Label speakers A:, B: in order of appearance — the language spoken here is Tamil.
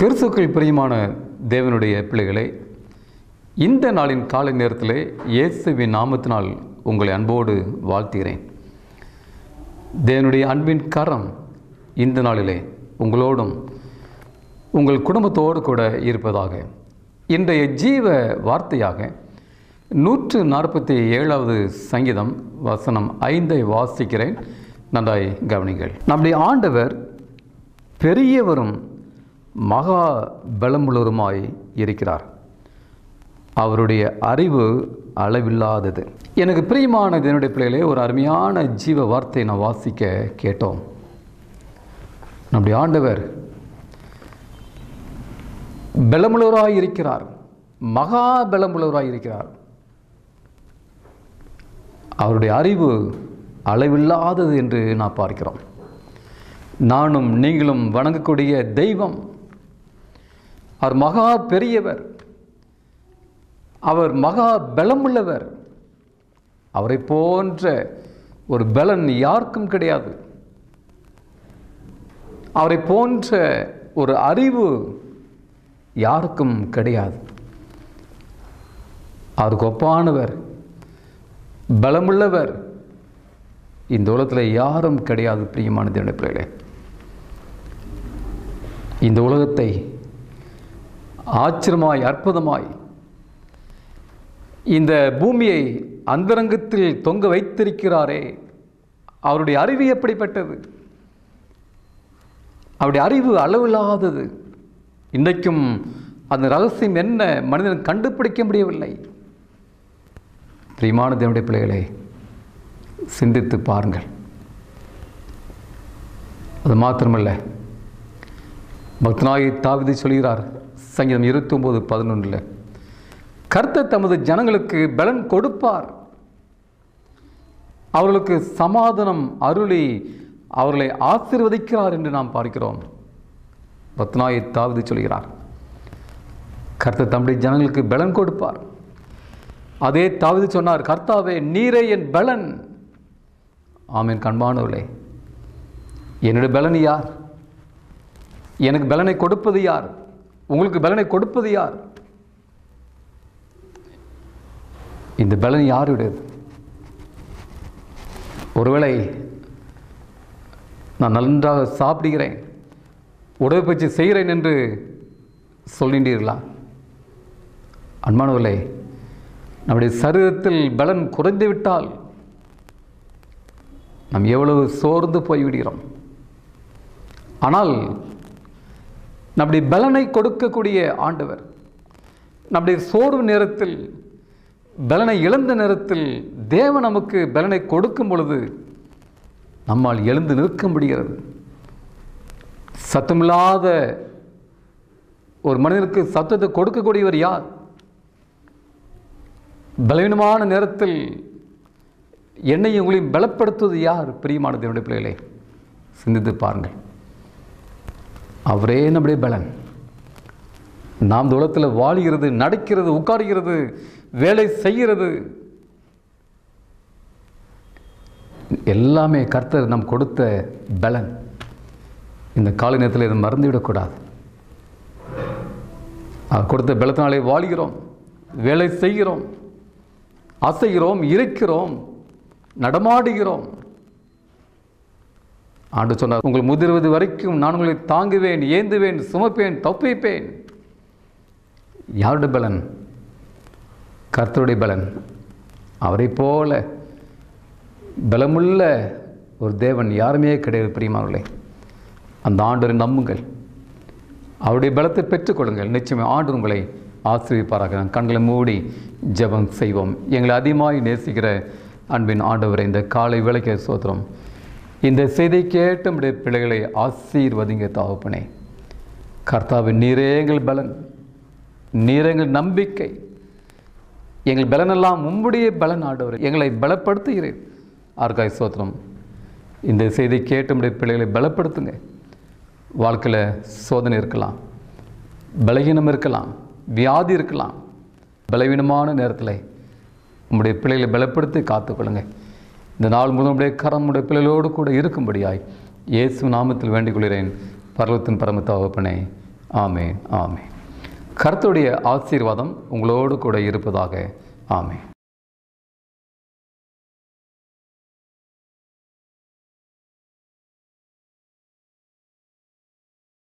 A: கிறிஸ்துக்கள் பிரியமான தேவனுடைய பிள்ளைகளே இந்த நாளின் காலை நேரத்திலே இயேசுவின் நாமத்தினால் உங்களை அன்போடு வாழ்த்துகிறேன். தேவனுடைய அன்பின் கரம் இந்த நாளிலே உங்களோடும் உங்கள் குடும்பத்தோடு கூட இருப்பதாக. இன்றைய ஜீவ வார்த்தையாக நூற்று நாற்பத்தி ஏழாவது சங்கீதம் வசனம் ஐந்தை வாசிக்கிறேன். நன்றாய் கவனிங்கள். நம்முடைய ஆண்டவர் பெரியவரும் மகா பலமுள்ளவருமாய் இருக்கிறார். அவருடைய அறிவு அளவில்லாதது. எனக்கு பிரியமான என்னுடைய பிள்ளைகளே ஒரு அருமையான ஜீவ வார்த்தையை நான் வாசிக்க கேட்டோம். நம்முடைய ஆண்டவர் பலமுள்ளவராய் இருக்கிறார். மகா பலமுள்ளவராய் இருக்கிறார். அவருடைய அறிவு அளவில்லாதது என்று நான் பார்க்கிறோம். நானும் நீங்களும் வணங்கக்கூடிய தெய்வம் அவர் மகா பெரியவர். அவர் மகா பலமுள்ளவர். அவரை போன்ற ஒரு பலன் யாருக்கும் கிடையாது. அவரை போன்ற ஒரு அறிவு யாருக்கும் கிடையாது. அவர் கொப்பானவர் பலமுள்ளவர். இந்த உலகத்தில் யாரும் கிடையாது பிரியமான தேவனுடைய பிள்ளைகளே. இந்த உலகத்தை ஆச்சரியமாய் அற்புதமாய். இந்த பூமியை அந்தரங்கத்தில் தொங்க வைத்திருக்கிறாரே. அவருடைய அறிவு எப்படிப்பட்டது? அவருடைய அறிவு அளவில்லாதது. இன்றைக்கும் அந்த ரகசியம் என்ன? மனிதன் கண்டுபிடிக்க முடியவில்லை. பிரியமான தேவனுடைய பிள்ளைகளே சிந்தித்து பாருங்கள். அது மாத்திரமல்ல. பக்தனாகி தாவிதை சொல்கிறார் சங்கீதம் இருபத்தொம்போது பதினொன்றில் கர்த்தர் தமது ஜனங்களுக்கு பலன் கொடுப்பார். அவர்களுக்கு சமாதானம் அருளி அவர்களை ஆசிர்வதிக்கிறார் என்று நாம் பார்க்கிறோம். பத்னாயை தாவிதை சொல்கிறார் கர்த்தர் தம்முடைய ஜனங்களுக்கு பலன் கொடுப்பார். அதே தாவிதி சொன்னார் கர்த்தாவே நீரே என் பலன். ஆமீன் கண்பானவர்களே என்னுடைய பலன் யார்? எனக்கு பலனை கொடுப்பது யார்? உங்களுக்கு பலனை கொடுப்பது யார்? இந்த பலன் யாருடையது? ஒருவேளை நான் நன்றாக சாப்பிடுகிறேன் உடற்பயிற்சி செய்கிறேன் என்று சொல்லின்றீர்களா? அன்பானவர்களே நம்முடைய சரீரத்தில் பலன் குறைந்து விட்டால் நாம் எவ்வளவு சோர்ந்து போய்விடுகிறோம். ஆனால் நம்முடைய பலனை கொடுக்கக்கூடிய ஆண்டவர். நம்முடைய சோர்வு நேரத்தில் பலனை இழந்த நேரத்தில் தேவன் நமக்கு பலனை கொடுக்கும் பொழுது நம்மால் எழுந்து நிற்க முடிகிறது. சத்தமில்லாத ஒரு மனிதனுக்கு சத்தத்தை கொடுக்கக்கூடியவர் யார்? பலவீனமான நேரத்தில் என்னை உங்களையும் பலப்படுத்துவது யார்? பிரியமான தேவனுடைய பிள்ளைகளே சிந்தித்து பாருங்கள். அவரே நம்முடைய பலன். நாம் உலகத்தில் வாழ்கிறது நடக்கிறது உட்காருகிறது வேலை செய்கிறது. எல்லாமே கர்த்தர் நம் கொடுத்த பலன். இந்த காலை நேரத்தில் இதை மறந்துவிடக்கூடாது. அவர் கொடுத்த பலத்தினாலே வாழ்கிறோம் வேலை செய்கிறோம் அசைகிறோம் இருக்கிறோம் நடமாடுகிறோம். ஆண்டு சொன்னார் உங்கள் முதிர்வது வரைக்கும் நான் உங்களை தாங்குவேன் ஏந்துவேன் சுமப்பேன் தப்பிப்பேன். யாருடைய பலன்? கர்த்தருடைய பலன். அவரை போல பலமுள்ள ஒரு தேவன் யாருமே கிடையாது பிரியமானவர்களே. அந்த ஆண்டரை நம்புங்கள். அவருடைய பலத்தை பெற்றுக்கொள்ளுங்கள். நிச்சயமாக ஆண்டு உங்களை ஆசிரியப்பாராக கண்களை மூடி ஜெபம் செய்வோம். எங்களை அதிகமாக நேசிக்கிற அன்பின் ஆண்டவரை இந்த காலை விளக்கிய சோத்திரம் இந்த செய்தி கேட்டு நம்முடைய பிள்ளைகளை ஆசீர்வதிங்க தாவப்பனே. கர்த்தாவின் நீரே எங்கள் பலன் நீரே எங்கள் நம்பிக்கை. எங்கள் பலனெல்லாம் உம்முடைய பலன் ஆண்டவர் எங்களை பலப்படுத்துகிறேன் ஆர்காய் சோத்திரம். இந்த செய்தி கேட்டு நம்முடைய பிள்ளைகளை பலப்படுத்துங்க. வாழ்க்கையில் சோதனை இருக்கலாம் பலகீனம் இருக்கலாம் வியாதி இருக்கலாம். பலவீனமான நேரத்தில் உங்களுடைய பிள்ளைகளை பலப்படுத்தி காத்துக்கொள்ளுங்கள் இந்த நாள் முழுவதும் கரமுடைய கரம் பிள்ளைகளோடு கூட இருக்கும்படியாய் இயேசு நாமத்தில் வேண்டிக் கொள்கிறேன் பர்வத்தின் பரமத்தாவப்பனே. ஆமே ஆமே கருத்துடைய ஆசீர்வாதம் உங்களோடு கூட இருப்பதாக. ஆமே